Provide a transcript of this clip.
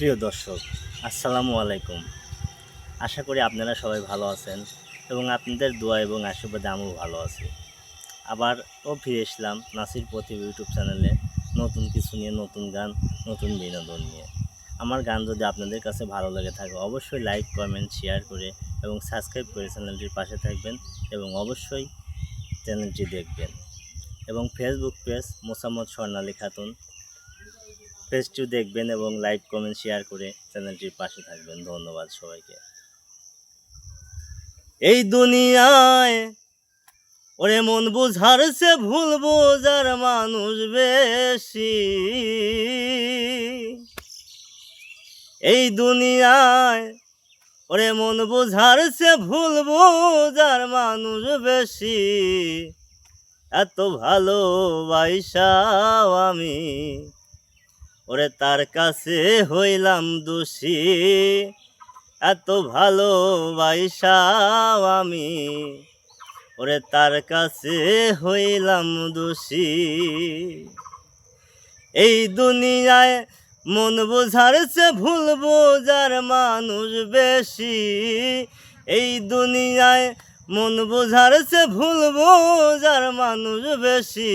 প্রিয় দর্শক, আসসালামু আলাইকুম। আশা করি আপনারা সবাই ভালো আছেন এবং আপনাদের দোয়া এবং আশীর্বাদে আমিও ভালো আছি। আবার ও ফিরে এসলাম নাসির প্রতিভা ইউটিউব চ্যানেলে নতুন কিছু নিয়ে, নতুন গান, নতুন বিনোদন নিয়ে। আমার গান যদি আপনাদের কাছে ভালো লেগে থাকে, অবশ্যই লাইক, কমেন্ট, শেয়ার করে এবং সাবস্ক্রাইব করে চ্যানেলটির পাশে থাকবেন এবং অবশ্যই চ্যানেলটি দেখবেন। এবং ফেসবুক পেজ মোসাম্মদ স্বর্ণালী খাতুন পেজটিও দেখবেন এবং লাইক, কমেন্ট, শেয়ার করে চ্যানেলটির পাশে থাকবেন। ধন্যবাদ সবাইকে। এই দুনিয়ায় ওরে মন বুঝার সে ভুল বোঝার মানুষ বেশি। এই দুনিয়ায় ওরে মন বুঝার সে ভুল বোঝার মানুষ বেশি। এত ভালোবাসাও আমি ওরে তার কাছে হইলাম দোষী। এত ভালোবাসাও আমি, ওরে তার কাছে হইলাম দোষী। এই দুনিয়ায় মন বোঝার সে ভুল বোঝার মানুষ বেশি। এই দুনিয়ায় মন বোঝার সে ভুল বোঝার মানুষ বেশি।